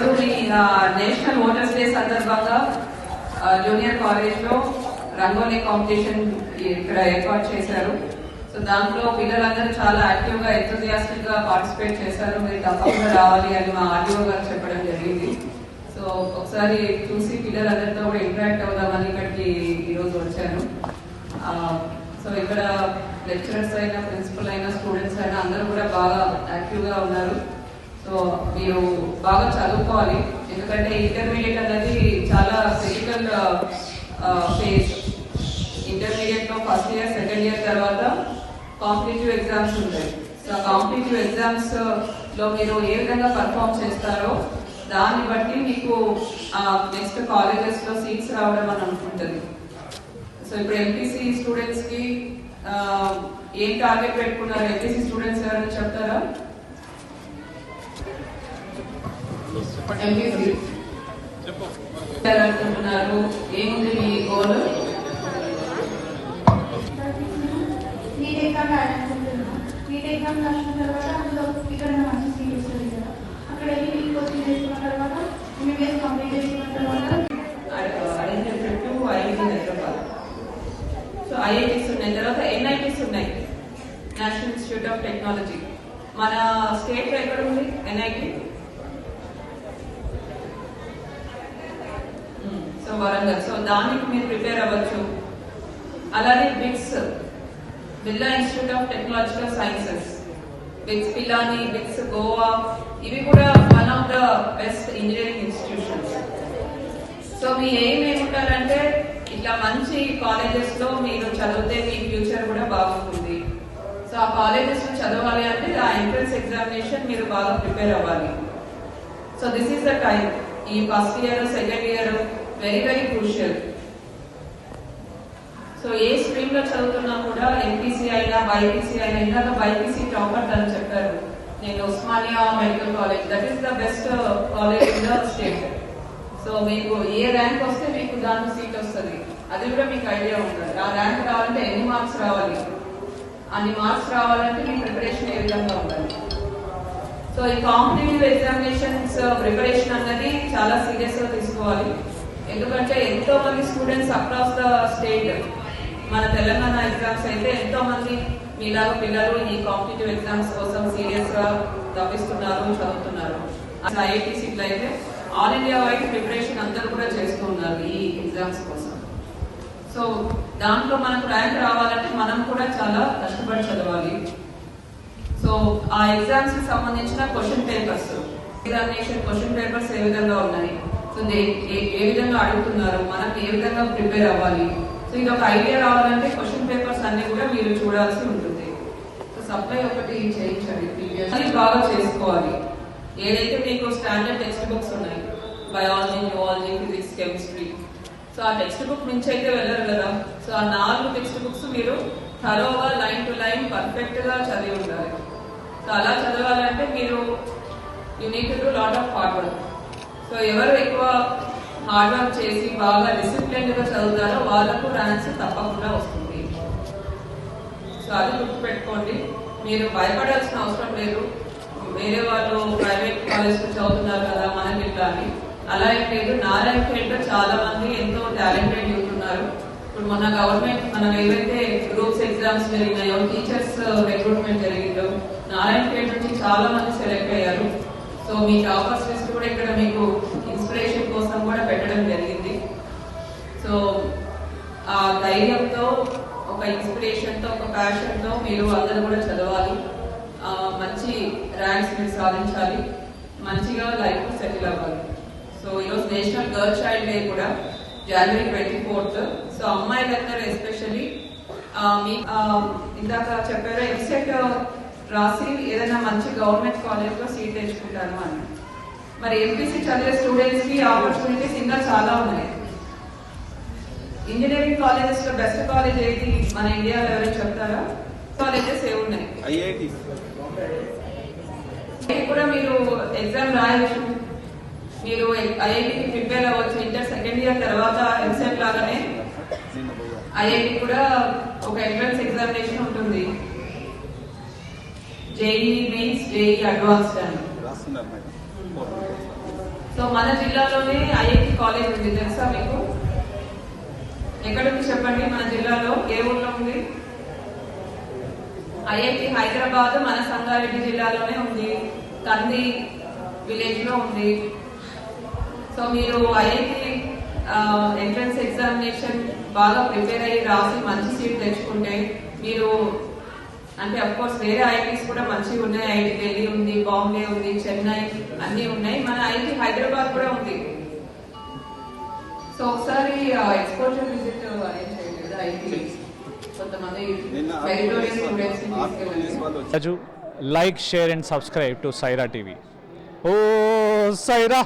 ఈరోజు మీ national voters day సందర్భంగా జూనియర్ కాలేజ్లో రంగోలీ కాంపిటీషన్ ఇక్కడ ఏర్పాటు చేశారు. సో దాంట్లో పిల్లలందరూ చాలా యాక్టివ్గా ఎంతోజియాస్టిక్గా పార్టిసిపేట్ చేశారు. మీరు తప్పకుండా రావాలి అని మా ఆర్డీఓ గారు చెప్పడం జరిగింది. సో ఒకసారి చూసి పిల్లలందరితో కూడా ఇంటరాక్ట్ అవుదామని ఇక్కడికి ఈరోజు వచ్చాను. సో ఇక్కడ లెక్చరర్స్ అయినా ప్రిన్సిపల్ అయినా స్టూడెంట్స్ అయినా అందరూ కూడా బాగా యాక్టివ్గా ఉన్నారు. సో మీరు బాగా చదువుకోవాలి. ఎందుకంటే ఇంటర్మీడియట్ అనేది చాలా క్రిటికల్ ఫేజ్ ఇంటర్మీడియట్లో ఫస్ట్ ఇయర్ సెకండ్ ఇయర్ తర్వాత కాంపిటేటివ్ ఎగ్జామ్స్ ఉంటాయి. సో కాంపిటేటివ్ ఎగ్జామ్స్లో మీరు ఏ విధంగా పర్ఫామ్ చేస్తారో దాన్ని బట్టి మీకు నెక్స్ట్ కాలేజెస్లో సీట్స్ రావడం అని అనుకుంటుంది. సో ఇప్పుడు ఎంపీసీ స్టూడెంట్స్కి uh, ఏం టార్గెట్ పెట్టుకున్నారు? ఎంపీసీ స్టూడెంట్స్ ఎవరైనా చెప్తారా? ఎంపీసీ అనుకుంటున్నారు ఏముంది మీ గోల్ ఎగ్జామ్ నీట్ ఎగ్జామ్ రాసిన తర్వాత అందులో ఇక్కడ మంచి సీట్ వస్తుంది కదా. అక్కడ వెళ్ళి నీట్ కోచింగ్ చేసుకున్న తర్వాత ఎంబీబీఎస్ కంప్లీట్ చేసుకున్న తర్వాత. Arrangement IIT Hyderabad so IITs ఉన్నాయి. తర్వాత ఎన్ఐటీస్ ఉన్నాయి. నేషనల్ ఇన్స్టిట్యూట్ ఆఫ్ టెక్నాలజీ మన స్టేట్లో ఎక్కడ ఉంది ఎన్ఐటి సో వరంగల్. సో దానికి మీరు ప్రిపేర్ అవ్వచ్చు. అలానే BITS Birla institute of technological sciences BITS Pilani BITS Goa ఇవి కూడా one of the best engineering institutions so me aim ఏముంటారంటే ఇట్లా మంచి కాలేజెస్లో మీరు చదివితే మీ ఫ్యూచర్ కూడా బాగుంటుంది. సో ఆ కాలేజెస్లో చదవాలి అంటే ఆ ఎంట్రన్స్ ఎగ్జామినేషన్ మీరు బాగా ప్రిపేర్ అవ్వాలి. So this is the time ఈ first year second year very very crucial so ఏ స్ట్రీమ్లో చదువుతున్నా కూడా ఎంపీసీ అయినా బైపీసీ అయినా ఇందాక బైపీసీ టాపర్ అని చెప్పారు. నేను Osmania medical college that is the best college in the state so మీకు ఏ ర్యాంక్ వస్తే మీకు దాంట్లో సీట్ వస్తుంది. అది కూడా మీకు ఐడియా ఉంటుంది ఆ ర్యాంక్ రావాలంటే ఎన్ని మార్క్స్ రావాలి? అన్ని మార్క్స్ రావాలంటే మీ ప్రిపరేషన్ ఏ విధంగా ఉండాలి? సో ఈ కాంపిటేటివ్ ఎగ్జామినేషన్స్ ప్రిపరేషన్ అన్నది చాలా సీరియస్గా తీసుకోవాలి. ఎందుకంటే ఎంతో మంది స్టూడెంట్స్ అక్రాస్ ద స్టేట్ మన తెలంగాణ ఎగ్జామ్స్ అయితే ఎంతో మంది మీలాగా పిల్లలు ఈ కాంపిటేటివ్ ఎగ్జామ్స్ కోసం సీరియస్గా తప్పిస్తున్నారు చదువుతున్నారు. ఐఐటి సీట్లు అయితే ఆల్ ఇండియా వైడ్ ప్రిపరేషన్ అందరూ కూడా చేస్తూ ఉన్నారు ఈ ఎగ్జామ్స్ కోసం. సో దాంట్లో మనకు ర్యాంక్ రావాలంటే మనం కూడా చాలా కష్టపడి చదవాలి. సో ఆ ఎగ్జామ్స్కి సంబంధించిన question papers examination question papers ఏ విధంగా ఉన్నాయి? సో ఏ- ఏ విధంగా అడుగుతున్నారు? మనం ఏ విధంగా ప్రిపేర్ అవ్వాలి? సో ఇది ఒక ఐడియా రావాలంటే క్వశ్చన్ పేపర్స్ అన్ని కూడా మీరు చూడాల్సి ఉంటుంది. సో సప్లై ఒకటి చేయించండి ప్రీవియస్. బాగా చేసుకోవాలి. ఏదైతే మీకు స్టాండర్డ్ టెక్స్ట్ బుక్స్ ఉన్నాయి biology zoology physics chemistry so ఆ టెక్స్ట్ బుక్ నుంచి అయితే వెళ్ళరు కదా? సో ఆ నాలుగు టెక్స్ట్ బుక్స్ మీరు థరోగా లైన్ టు లైన్ పర్ఫెక్ట్గా చదివి ఉండాలి. సో అలా చదవాలంటే మీరు you need to lot of hard work so ఎవరు ఎక్కువ హార్డ్ వర్క్ చేసి బాగా డిసిప్లిన్గా చదువుతారో వాళ్ళకు ర్యాంక్స్ తప్పకుండా వస్తుంది. సో అది గుర్తుపెట్టుకోండి. మీరు భయపడాల్సిన అవసరం లేదు. వేరే వాళ్ళు ప్రైవేట్ కాలేజ్ చదువుతున్నారు కదా మనకి ఇట్లా అని అలా ఏం లేదు. నారాయణ ఖేడ్లో చాలా మంది ఎంతో టాలెంటెడ్ యూత్ ఉన్నారు. ఇప్పుడు మన గవర్నమెంట్ మనం ఏవైతే గ్రూప్స్ ఎగ్జామ్స్ జరిగినాయో టీచర్స్ రిక్రూట్మెంట్ uh, జరిగిందో నారాయణ ఖేడ్ నుంచి చాలా మంది సెలెక్ట్ అయ్యారు. సో మీ ఆఫర్స్ కూడా ఇక్కడ మీకు ఇన్స్పిరేషన్ కోసం కూడా పెట్టడం జరిగింది. సో ఆ ధైర్యంతో ఒక ఇన్స్పిరేషన్తో ఒక ప్యాషన్తో మీరు అందరూ కూడా చదవాలి. మంచి ర్యాంక్స్ మీరు సాధించాలి. మంచిగా లైఫ్ సెటిల్ అవ్వాలి. సో ఈరోజు నేషనల్ గర్ల్ చైల్డ్ డే కూడా జనవరి ట్వంటీ ఫోర్త్ సో అమ్మాయిలందరూ ఎస్పెషల్లీ మీ ఇందాక చెప్పారు ఎంసెట్ రాసి ఏదైనా మంచి గవర్నమెంట్ కాలేజ్లో సీట్ తెచ్చుకుంటాను అని మరి ఎంపీసీ చదివే స్టూడెంట్స్కి ఆపర్చునిటీస్ ఇంకా చాలా ఉన్నాయి. ఇంజనీరింగ్ కాలేజెస్లో బెస్ట్ కాలేజ్ ఏది మన ఇండియాలో ఎవరైనా చెప్తారా? కాలేజెస్ ఏ ఉన్నాయి? కూడా మీరు ఎగ్జామ్ రాయొచ్చు. మీరు ఐఐటికి ప్రిపేర్ అవ్వచ్చు. ఇంటర్ సెకండ్ ఇయర్ తర్వాత ఎంసెట్ లాగానే ఐఐటి కూడా ఒక ఎంట్రన్స్ ఎగ్జామినేషన్ ఉంటుంది. జేఈ మీన్స్ జేఈ అడ్వాన్స్డ్ అని. సో మన జిల్లాలోనే ఐఐటి కాలేజ్ ఉంది తెలుసా మీకు? చెప్పండి మన జిల్లాలో? ఏ ఊర్లో ఉంది? ఐఐటి హైదరాబాద్ మన సంగారెడ్డి జిల్లాలోనే ఉంది. కంది విలేజ్లో ఉంది. సో మీరు ఐఐటి ఎంట్రన్స్ ఎగ్జామినేషన్ బాగా ప్రిపేర్ అయ్యి రాసి మంచి సీట్ తెచ్చుకుంటే మీరు అంటే అఫ్ కోర్స్ వేరే ఐఐటీస్ కూడా మంచిగా ఉన్నాయి. ఐఐటి ఢిల్లీ ఉంది బాంబే ఉంది చెన్నై అన్ని ఉన్నాయి. మన ఐఐటి హైదరాబాద్ కూడా ఉంది. సో ఒకసారి ఎక్స్పోజర్ విజిట్ అరేంజ్ చేయండి. ఐఐటి కొంతమంది students like share and subscribe to Saira TV oh Sye Raa